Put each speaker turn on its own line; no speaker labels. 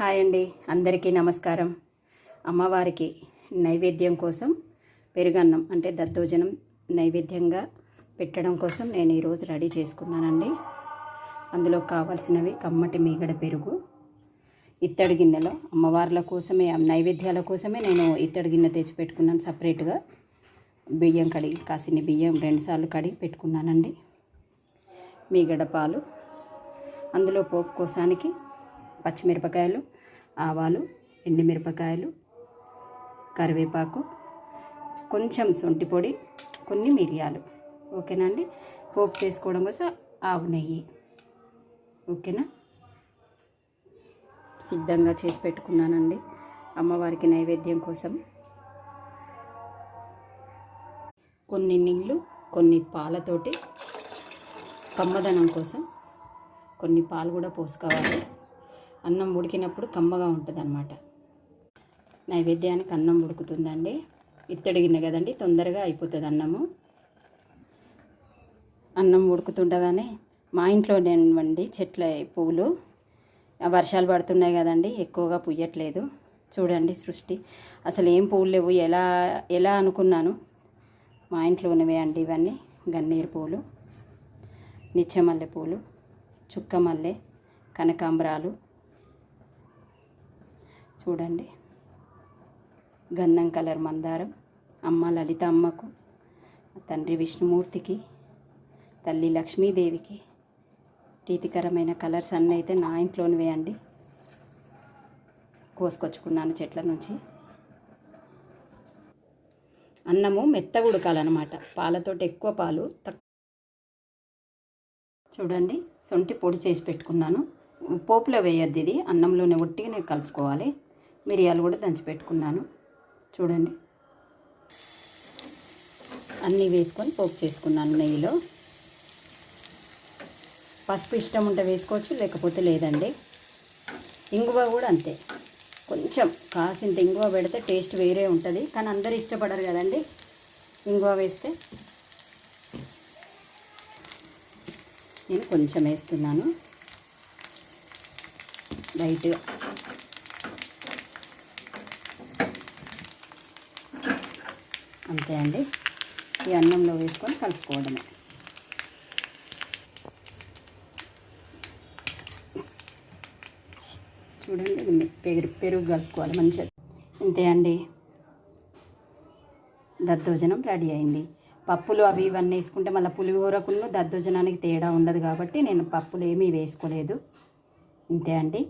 Hi అండి. అందరికీ నమస్కారం. అమ్మవారికి నైవేద్యం కోసం పెరుగన్నం అంటే దద్దోజనం నైవేద్యంగా పెట్టడం కోసం నేను ఈరోజు రెడీ చేసుకున్నానండి. అందులో కావాల్సినవి కమ్మటి మీగడ పెరుగు ఇత్తడి గిన్నెలో అమ్మవార్ల కోసమే నైవేద్యాల కోసమే నేను ఇత్తడి గిన్నె తెచ్చి పెట్టుకున్నాను సపరేట్గా. బియ్యం కడిగి కాసిన బియ్యం రెండుసార్లు కడిగి పెట్టుకున్నానండి. మీగడ పాలు అందులో పోపు కోసానికి పచ్చిమిరపకాయలు ఆవాలు ఎండుమిరపకాయలు కరివేపాకు కొంచెం శొంఠి పొడి కొన్ని మిరియాలు. ఓకేనా అండి? పోపు చేసుకోవడం కోసం ఆవు నెయ్యి. ఓకేనా? సిద్ధంగా చేసి పెట్టుకున్నానండి. అమ్మవారికి నైవేద్యం కోసం. కొన్ని నీళ్ళు కొన్ని పాలతోటి కమ్మదనం కోసం. కొన్ని పాలు కూడా పోసుకోవాలి. అన్నం ఉడికినప్పుడు కమ్మగా ఉంటుంది అనమాట నైవేద్యానికి అన్నం ఉడుకుతుందండి. ఇత్తడి గిన్నె కదండి తొందరగా అయిపోతుంది అన్నము. అన్నం ఉడుకుతుండగానే మా ఇంట్లో చెట్ల పువ్వులు. వర్షాలు పడుతున్నాయి కదండి ఎక్కువగా పుయ్యట్లేదు. చూడండి సృష్టి. అసలు ఏం పువ్వులు లేవు ఎలా ఎలా అనుకున్నాను. మా ఇంట్లో ఉన్నవే అండి ఇవన్నీ. గన్నేరు పూలు నిత్యమల్లె పూలు చుక్కమల్లె కనకాంబరాలు చూడండి. గంధం కలర్ మందారం. అమ్మ లలిత అమ్మకు తండ్రి విష్ణుమూర్తికి తల్లి లక్ష్మీదేవికి ప్రీతికరమైన కలర్స్ అన్నీ అయితే నా ఇంట్లోనివే అండి కోసుకొచ్చుకున్నాను చెట్ల నుంచి. అన్నము మెత్తగా ఉడకాలన్నమాట. పాలతోటి ఎక్కువ పాలు తక్కువ చూడండి సొంటి పొడి చేసి పెట్టుకున్నాను. పోపులో వేయద్దు ఇది. అన్నంలోనే నేను కలుపుకోవాలి. మిరియాలు కూడా దంచి పెట్టుకున్నాను చూడండి. అన్నీ వేసుకొని పోపు చేసుకున్నాను నెయ్యిలో. పసుపు ఇష్టం ఉంటే వేసుకోవచ్చు లేకపోతే లేదండి. ఇంగువ కూడా అంతే. కొంచెం కాసింత ఇంగువ పెడితే టేస్ట్ వేరే ఉంటుంది. కానీ అందరు ఇష్టపడరు కదండి ఇంగువ వేస్తే. నేను కొంచెం వేస్తున్నాను. లైట్గా. అంతే అండి. ఈ అన్నంలో వేసుకొని కలుపుకోవడమే. చూడండి పెరుగు పెరుగు కలుపుకోవాలి మంచిగా. ఇంతే అండి. దద్దోజనం రెడీ అయింది. పప్పులు అవి ఇవన్నీ వేసుకుంటే మళ్ళీ పులిహోరకును దద్దోజనానికి తేడా ఉండదు కాబట్టి నేను పప్పులు ఏమీ వేసుకోలేదు. ఇంతే అండి.